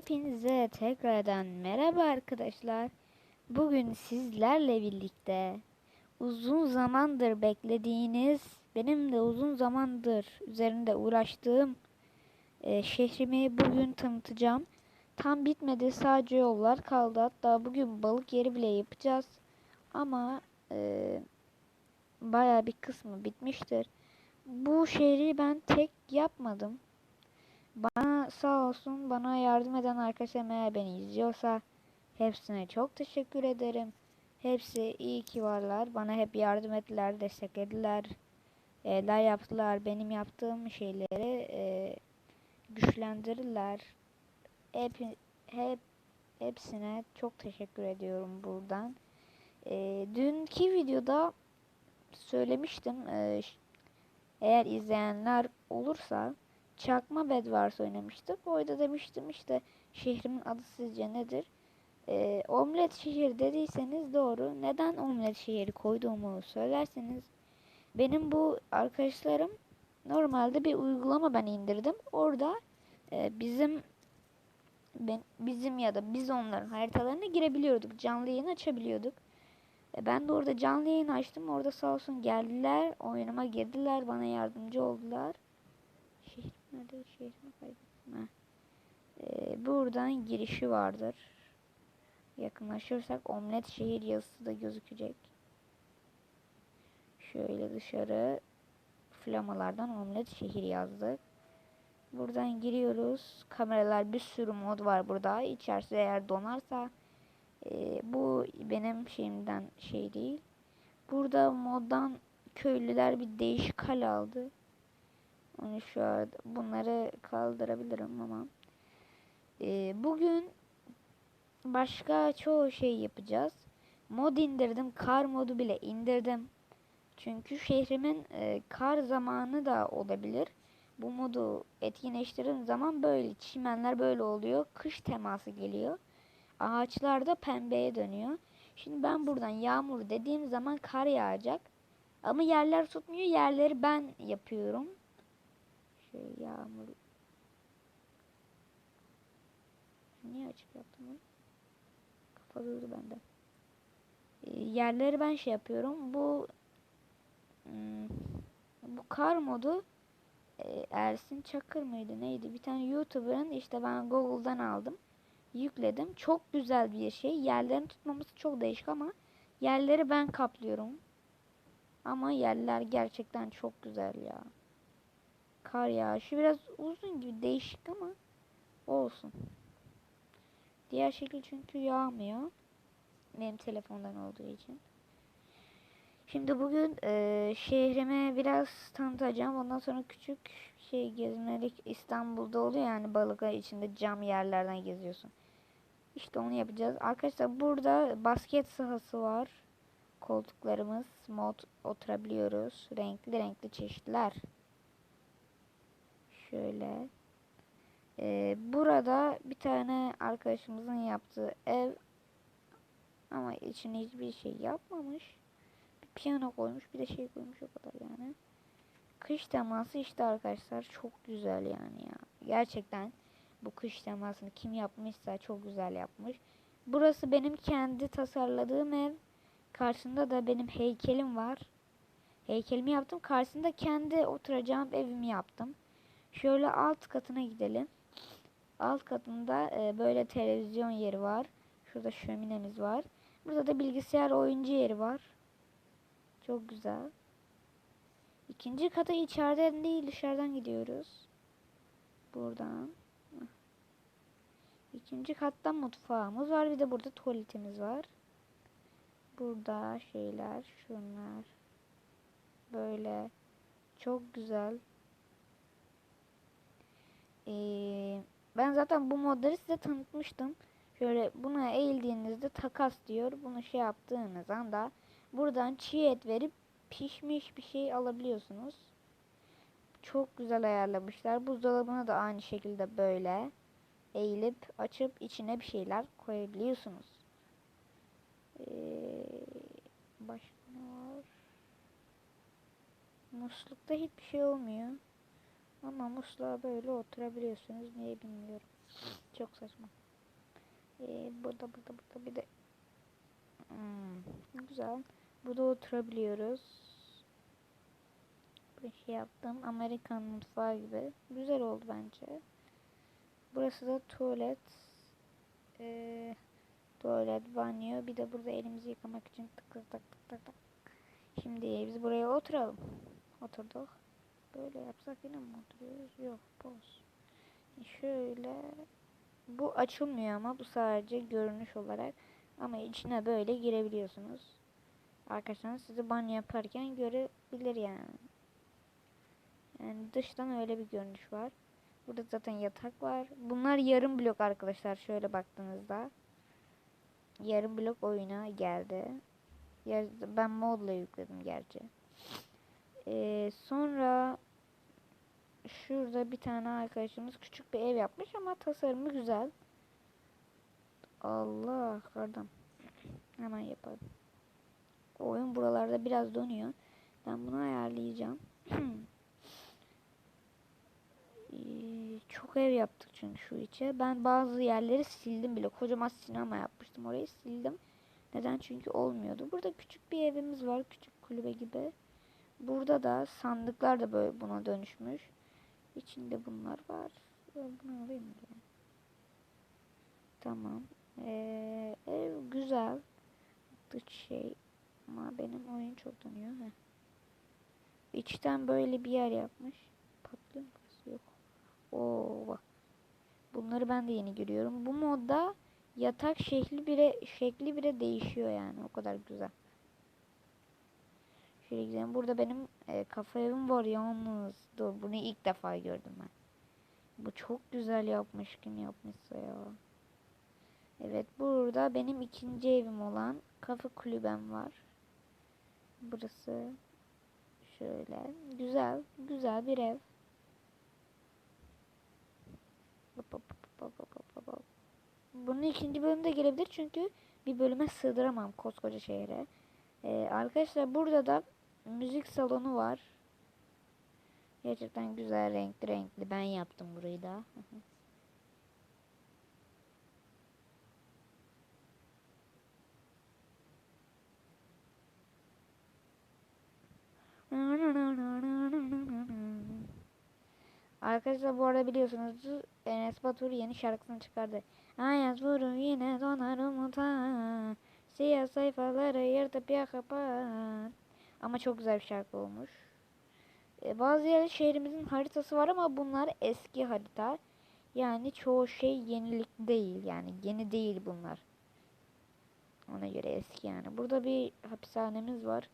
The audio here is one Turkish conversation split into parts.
Hepinize tekrardan merhaba arkadaşlar. Bugün sizlerle birlikte uzun zamandır beklediğiniz, benim de uzun zamandır üzerinde uğraştığım e, şehrimi bugün tanıtacağım. Tam bitmedi, sadece yollar kaldı. Hatta bugün balık yeri bile yapacağız. Ama e, baya bir kısmı bitmiştir. Bu şehri ben tek yapmadım. Bana sağ olsun bana yardım eden arkadaşlarım eğer beni izliyorsa hepsine çok teşekkür ederim. Hepsi iyi ki varlar. Bana hep yardım ettiler, desteklediler. E'ler yaptılar. Benim yaptığım şeyleri e, güçlendirirler. Hep, hep hepsine çok teşekkür ediyorum buradan. E, dünkü videoda söylemiştim. E, eğer izleyenler olursa Çakma Bedwars oynamıştık. Orada demiştim işte şehrimin adı sizce nedir? Ee, omlet şehir dediyseniz doğru. Neden omlet şehri koyduğumu söylerseniz benim bu arkadaşlarım normalde bir uygulama ben indirdim. Orada e, bizim ben, bizim ya da biz onların haritalarına girebiliyorduk. Canlı yayın açabiliyorduk. E, ben de orada canlı yayın açtım. Orada sağ olsun geldiler. Oyunuma girdiler. Bana yardımcı oldular. Nerede? Şehrimi kaybettim. Ha. Ee, buradan girişi vardır. Yakınlaşırsak omlet şehir yazısı da gözükecek. Şöyle dışarı flamalardan omlet şehir yazdık. Buradan giriyoruz. Kameralar bir sürü mod var burada. İçerisi eğer donarsa e, bu benim şeyimden şey değil. Burada moddan köylüler bir değişik hal aldı. Onu şu an bunları kaldırabilirim ama e, bugün başka çoğu şey yapacağız. Mod indirdim. Kar modu bile indirdim. Çünkü şehrimin e, kar zamanı da olabilir. Bu modu etkinleştirdiğim zaman böyle çimenler böyle oluyor. Kış teması geliyor. Ağaçlar da pembeye dönüyor. Şimdi ben buradan yağmur dediğim zaman kar yağacak. Ama yerler tutmuyor. Yerleri ben yapıyorum. Şöyle yağmur. Niye açık yaptım bunu? Kafa durdu bende. E, yerleri ben şey yapıyorum. Bu hmm, bu kar modu e, Ersin Çakır mıydı neydi? Bir tane YouTuber'ın işte ben Google'dan aldım. Yükledim. Çok güzel bir şey. Yerlerin tutmaması çok değişik ama yerleri ben kaplıyorum. Ama yerler gerçekten çok güzel ya. Kar yağışı biraz uzun gibi değişik ama olsun. Diğer şekil çünkü yağmıyor. Benim telefondan olduğu için. Şimdi bugün e, şehrime biraz tanıtacağım. Ondan sonra küçük şey gezmelik İstanbul'da oluyor yani balık içinde cam yerlerden geziyorsun. İşte onu yapacağız. Arkadaşlar burada basket sahası var. Koltuklarımız mod oturabiliyoruz. Renkli renkli çeşitler. Şöyle. Ee, burada bir tane arkadaşımızın yaptığı ev ama içine hiçbir şey yapmamış. Bir piyano koymuş bir de şey koymuş o kadar yani. Kış teması işte arkadaşlar çok güzel yani ya. Gerçekten bu kış temasını kim yapmışsa çok güzel yapmış. Burası benim kendi tasarladığım ev. Karşısında da benim heykelim var. Heykelimi yaptım. Karşısında kendi oturacağım evimi yaptım. Şöyle alt katına gidelim. Alt katında e, böyle televizyon yeri var. Şurada şöminemiz var. Burada da bilgisayar oyuncu yeri var. Çok güzel. İkinci kata içeriden değil dışarıdan gidiyoruz. Buradan. İkinci katta mutfağımız var. Bir de burada tuvaletimiz var. Burada şeyler, şunlar. Böyle çok güzel. Ee, ben zaten bu modları size tanıtmıştım. Şöyle buna eğildiğinizde takas diyor. Bunu şey yaptığınız anda buradan çiğ et verip pişmiş bir şey alabiliyorsunuz. Çok güzel ayarlamışlar. Buzdolabına da aynı şekilde böyle eğilip açıp içine bir şeyler koyabiliyorsunuz. Ee, başka ne var? Muslukta hiçbir şey olmuyor. Ama musluğa böyle oturabiliyorsunuz. Niye bilmiyorum. Çok saçma. Ee, burada burada burada bir de hmm, güzel. Burada oturabiliyoruz. Bir şey yaptım. Amerikan mutfağı gibi. Güzel oldu bence. Burası da tuvalet. Ee, tuvalet, banyo. Bir de burada elimizi yıkamak için tık tık tık tık tık. Şimdi biz buraya oturalım. Oturduk. Böyle yapsak yine mi oturuyoruz? Yok boş. Şöyle bu açılmıyor ama bu sadece görünüş olarak ama içine böyle girebiliyorsunuz. Arkadaşlarınız sizi banyo yaparken görebilir yani. Yani dıştan öyle bir görünüş var. Burada zaten yatak var. Bunlar yarım blok arkadaşlar şöyle baktığınızda. Yarım blok oyuna geldi. Ben modla yükledim gerçi. Ee, sonra şurada bir tane arkadaşımız küçük bir ev yapmış ama tasarımı güzel. Allah kardım. Hemen yapalım. Oyun buralarda biraz donuyor. Ben bunu ayarlayacağım. Ee, çok ev yaptık çünkü şu içe. Ben bazı yerleri sildim bile. Kocaman sinema yapmıştım. Orayı sildim. Neden? Çünkü olmuyordu. Burada küçük bir evimiz var. Küçük kulübe gibi. Burada da sandıklar da böyle buna dönüşmüş. İçinde bunlar var. Ben bunu alayım mı? Tamam. Ee, ev güzel. Dış şey. Ama benim oyun çok dönüyor. Heh. İçten böyle bir yer yapmış. Patlıyor mu? Yok. Oo bak. Bunları ben de yeni görüyorum. Bu modda yatak şekli bile şekli bile değişiyor yani. O kadar güzel. Şöyle gidelim. Burada benim e, kafa evim var yalnız. Dur bunu ilk defa gördüm ben. Bu çok güzel yapmış kim yapmışsa ya. Evet burada benim ikinci evim olan kafa kulübem var. Burası şöyle güzel güzel bir ev. Bunun ikinci bölümü de gelebilir çünkü bir bölüme sığdıramam koskoca şehre. Ee, arkadaşlar burada da müzik salonu var. Gerçekten güzel renkli renkli. Ben yaptım burayı da. Arkadaşlar bu arada biliyorsunuz Enes Batur yeni şarkısını çıkardı. Ayaz vurur yine donar umuta. Siyah sayfaları yırtıp yakapar. Ama çok güzel bir şarkı olmuş. E, bazı yerler şehrimizin haritası var ama bunlar eski harita. Yani çoğu şey yenilik değil. Yani yeni değil bunlar. Ona göre eski yani. Burada bir hapishanemiz var.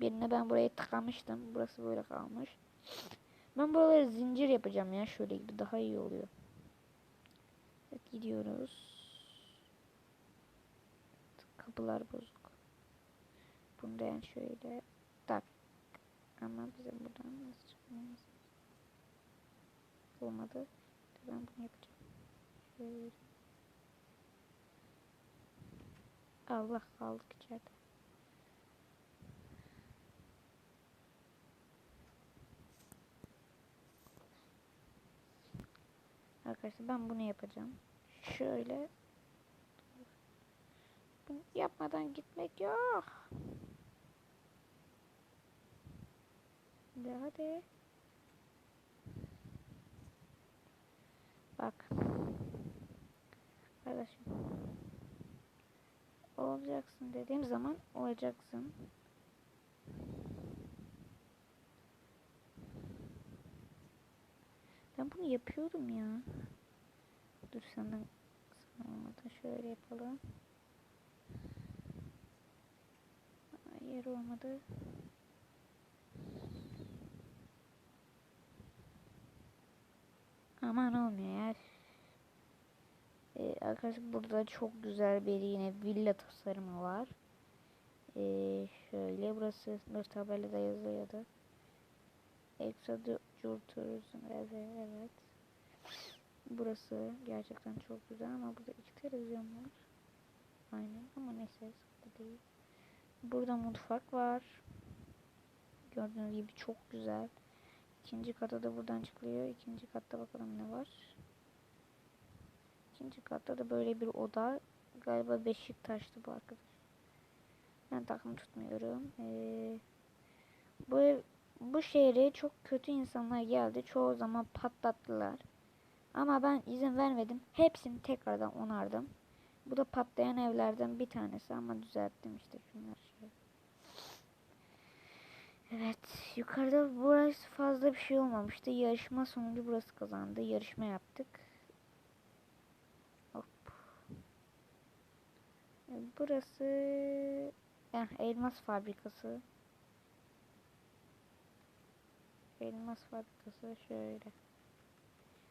Birine ben burayı tıkamıştım. Burası böyle kalmış. Ben buraları zincir yapacağım ya şöyle gibi daha iyi oluyor. Evet gidiyoruz. Kapılar bozuk. Bunu da yani şöyle. Ama bize buradan nasıl çıkmamız olmadı. Ben bunu yapacağım. Şöyle. Allah kaldık içeride. Arkadaşlar ben bunu yapacağım. Şöyle. Bunu yapmadan gitmek yok. Hadi hadi. Bak. Kardeşim. Olacaksın dediğim zaman olacaksın. Ben bunu yapıyorum ya. Dur sana, sana olmadı. Şöyle yapalım. Hayır olmadı. Aman olmuyor ya. Ee, arkadaşlar burada çok güzel bir yine villa tasarımı var. Ee, şöyle burası bir tabelada yazıyordu. Exodus Turizm evet, evet. Burası gerçekten çok güzel ama burada iki televizyon var. Aynen ama neyse sıkıntı değil. Burada mutfak var. Gördüğünüz gibi çok güzel. İkinci kata da buradan çıkılıyor. İkinci katta bakalım ne var. İkinci katta da böyle bir oda. Galiba Beşiktaş'tı bu arkadaş. Ben takım tutmuyorum. Ee, bu ev, bu şehre çok kötü insanlar geldi. Çoğu zaman patlattılar. Ama ben izin vermedim. Hepsini tekrardan onardım. Bu da patlayan evlerden bir tanesi ama düzelttim işte şunları şöyle. Evet yukarıda burası fazla bir şey olmamıştı. Yarışma sonucu burası kazandı. Yarışma yaptık. Hop. E, Burası eh, elmas fabrikası. Elmas fabrikası şöyle.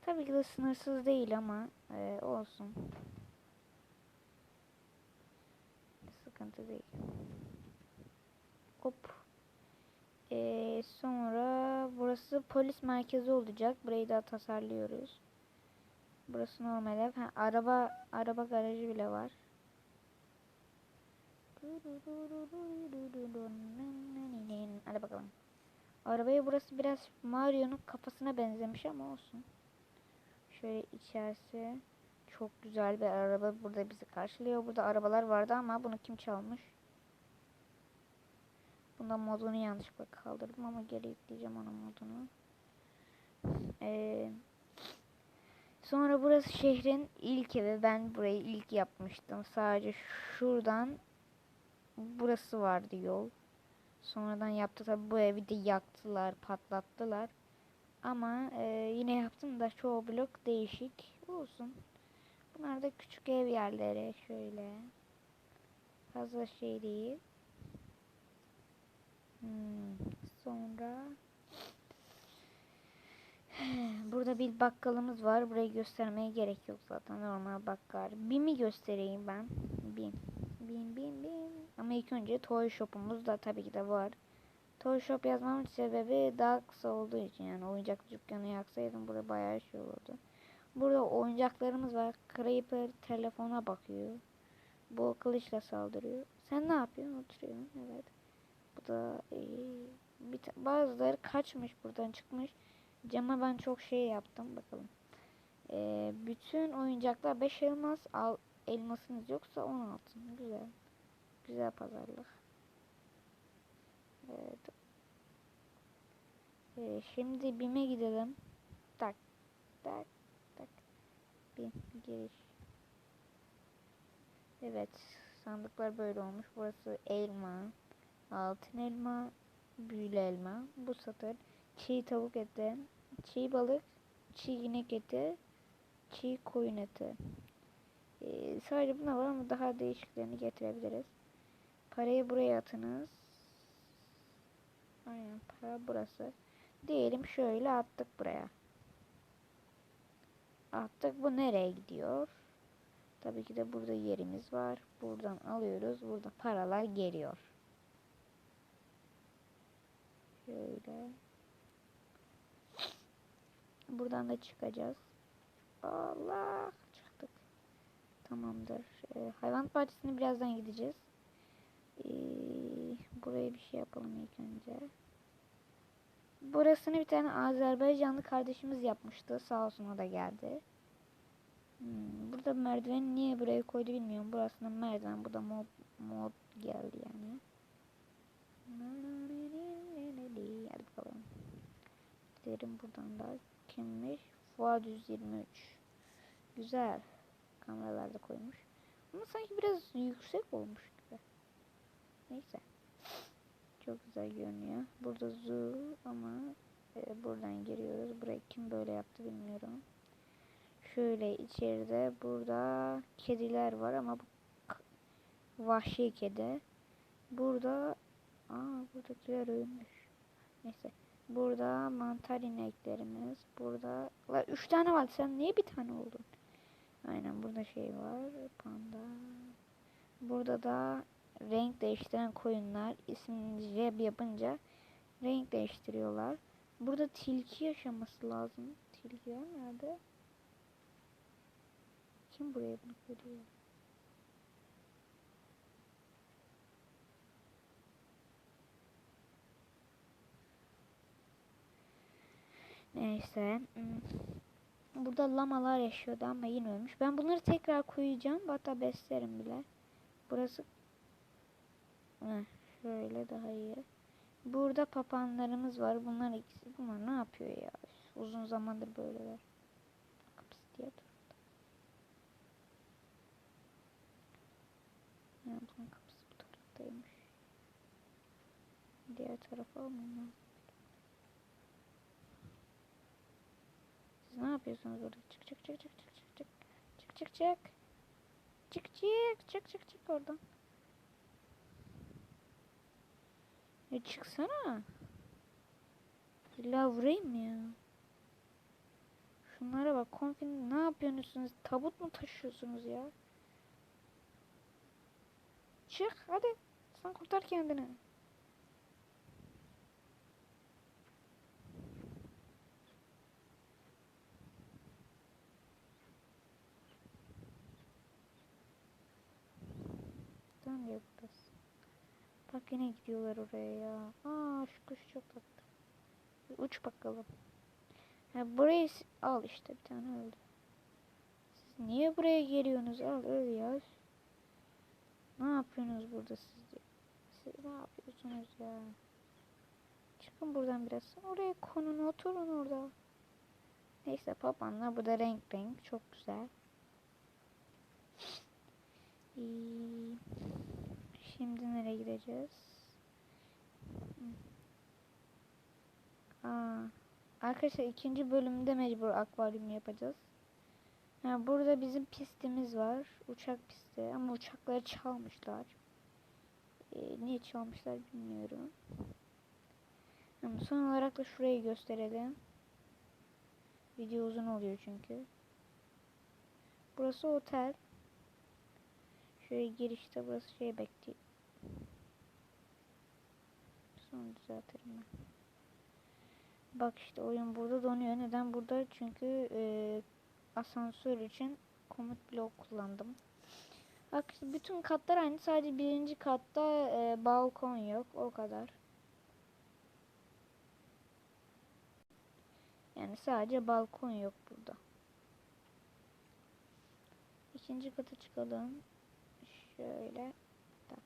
Tabii ki de sınırsız değil ama e, olsun. Sıkıntı değil. Hop. E, sonra burası polis merkezi olacak. Burayı da tasarlıyoruz. Burası normal ev. Ha, araba araba garajı bile var. Hadi bakalım. Arabayı burası biraz Mario'nun kafasına benzemiş ama olsun. Şöyle içerisi çok güzel bir araba burada bizi karşılıyor. Burada arabalar vardı ama bunu kim çalmış? Bunda modunu yanlışlıkla kaldırdım ama geri yükleyeceğim onun modunu. Ee, sonra burası şehrin ilk evi. Ben burayı ilk yapmıştım. Sadece şuradan burası vardı yol. Sonradan yaptı tabi bu evi de yaktılar, patlattılar. Ama e, yine yaptım da çoğu blok değişik olsun. Bunlar da küçük ev yerleri şöyle. Fazla şey değil. Hmm, sonra burada bir bakkalımız var. Burayı göstermeye gerek yok zaten normal bakkal. Bim'i göstereyim ben. Bim. Bim bim bim. Ama ilk önce toy shop'umuz da tabii ki de var. Toy shop yazmamın sebebi daha kısa olduğu için yani oyuncak dükkanı yaksaydım burada bayağı şey olurdu. Burada oyuncaklarımız var. Creeper telefona bakıyor. Bu kılıçla saldırıyor. Sen ne yapıyorsun? Oturuyorsun. Evet. Bu da ee, bir bazıları kaçmış buradan çıkmış. Cama ben çok şey yaptım bakalım. Ee, bütün oyuncaklar 5 elmas al elmasınız yoksa 10 altın. Güzel. Güzel pazarlık. Evet. Ee, şimdi BİM'e gidelim. Tak tak tak. BİM giriş. Evet. Sandıklar böyle olmuş. Burası elma. Altın elma. Büyülü elma. Bu satır. Çiğ tavuk eti. Çiğ balık. Çiğ inek eti. Çiğ koyun eti. Ee, sadece bunlar var ama daha değişiklerini getirebiliriz. Parayı buraya atınız. Aynen para burası. Diyelim şöyle attık buraya. Attık. Bu nereye gidiyor? Tabii ki de burada yerimiz var. Buradan alıyoruz. Burada paralar geliyor. Şöyle. Buradan da çıkacağız. Allah çıktık. Tamamdır. Ee, hayvan bahçesine birazdan gideceğiz. Ee, buraya bir şey yapalım ilk önce. Burasını bir tane Azerbaycanlı kardeşimiz yapmıştı. Sağ olsun o da geldi. Hmm, burada merdiven niye buraya koydu bilmiyorum. Burasında merdiven. Bu da mod, mod geldi yani. Hadi bakalım. Gidelim buradan da. Kimmiş? Fuat 123. Güzel. Kameralarda koymuş. Ama sanki biraz yüksek olmuş gibi. Neyse. Çok güzel görünüyor. Burada zoo ama e, buradan giriyoruz. Burayı kim böyle yaptı bilmiyorum. Şöyle içeride burada kediler var ama bu vahşi kedi. Burada aa buradakiler ölmüş. Neyse. Burada mantar ineklerimiz. Burada la üç tane var. Sen niye bir tane oldun? Aynen burada şey var. Panda. Burada da renk değiştiren koyunlar ismini jeb yapınca renk değiştiriyorlar. Burada tilki yaşaması lazım. Tilkiler nerede? Kim buraya bunu koyuyor? Neyse. hmm. Burada lamalar yaşıyordu ama yine ölmüş. Ben bunları tekrar koyacağım. Hatta beslerim bile. Burası Heh, şöyle daha iyi. Burada papağanlarımız var. Bunlar ikisi. Bunlar ne yapıyor ya? Uzun zamandır böyleler. Kapısı diye dur. Ya bunun kapısı bu taraftaymış. Diğer tarafa almam lazım. Ne yapıyorsunuz orada? Çık çık çık çık çık çık çık. Çık çık çık. Çık çık çık çık çık oradan. Ya çıksana. İlla vurayım ya? Şunlara bak konfin ne yapıyorsunuz? Tabut mu taşıyorsunuz ya? Çık hadi. Sen kurtar kendini. Tamam ya burası. Bak yine gidiyorlar oraya ya. Aa şu kuş çok tatlı. Bir uç bakalım. Ha, burayı al işte bir tane öldü. Siz niye buraya geliyorsunuz? Al öl ya. Ne yapıyorsunuz burada siz? Siz ne yapıyorsunuz ya? Çıkın buradan biraz. Oraya konun oturun orada. Neyse papanlar burada renk renk çok güzel. Şimdi nereye gideceğiz? Aa, arkadaşlar ikinci bölümde mecbur akvaryum yapacağız. Ha, burada bizim pistimiz var. Uçak pisti ama uçakları çalmışlar. Ee, niye çalmışlar bilmiyorum. Ama son olarak da şurayı gösterelim. Video uzun oluyor çünkü. Burası otel. Şöyle girişte burası şey bekliyor. Sonra düzeltirim. Bak işte oyun burada donuyor. Neden burada? Çünkü e, asansör için komut blok kullandım. Bak işte bütün katlar aynı. Sadece birinci katta e, balkon yok. O kadar. Yani sadece balkon yok burada. İkinci kata çıkalım. Şöyle. Tak.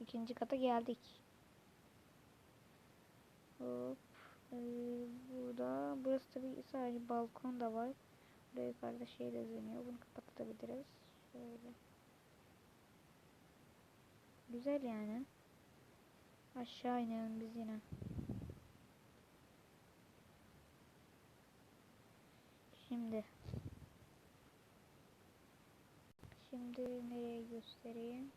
İkinci kata geldik. Hop. Ee, burada. Burası tabii sadece balkon da var. Burada yukarıda şey de dönüyor. Bunu kapatabiliriz. Şöyle. Güzel yani. Aşağı inelim biz yine. Şimdi. Şimdi nereye göstereyim?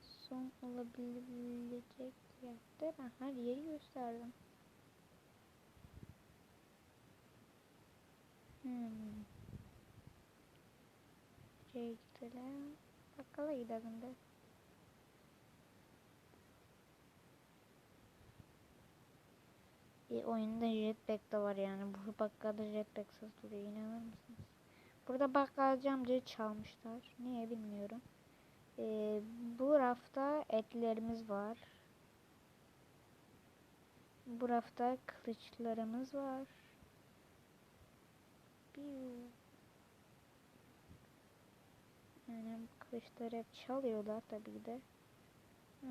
Son olabilecek yerde ben her yeri gösterdim. Hmm. Şuraya gidelim. Bakkala gidelim de. E, oyunda jetpack de var yani. Bu bakkalda jetpack satılıyor. İnanır mısınız? Burada bakkalcı amcayı çalmışlar. Niye bilmiyorum. E, bu rafta etlerimiz var. Bu rafta kılıçlarımız var. Yani kılıçları hep çalıyorlar tabii de.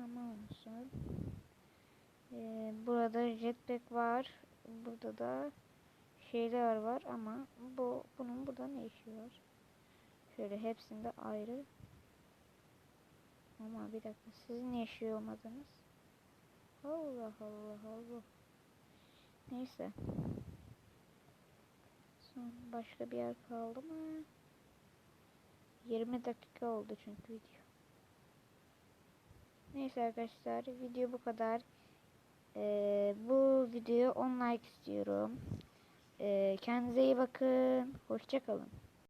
Ama olsun. Ee, burada jetpack var. Burada da şeyler var ama bu bunun burada ne işi var? Şöyle hepsinde ayrı. Ama bir dakika siz niye şey olmadınız? Allah Allah Allah. Neyse. Son başka bir yer kaldı mı? 20 dakika oldu çünkü video. Neyse arkadaşlar video bu kadar. Ee, bu video 10 like istiyorum. Ee, kendinize iyi bakın. Hoşçakalın.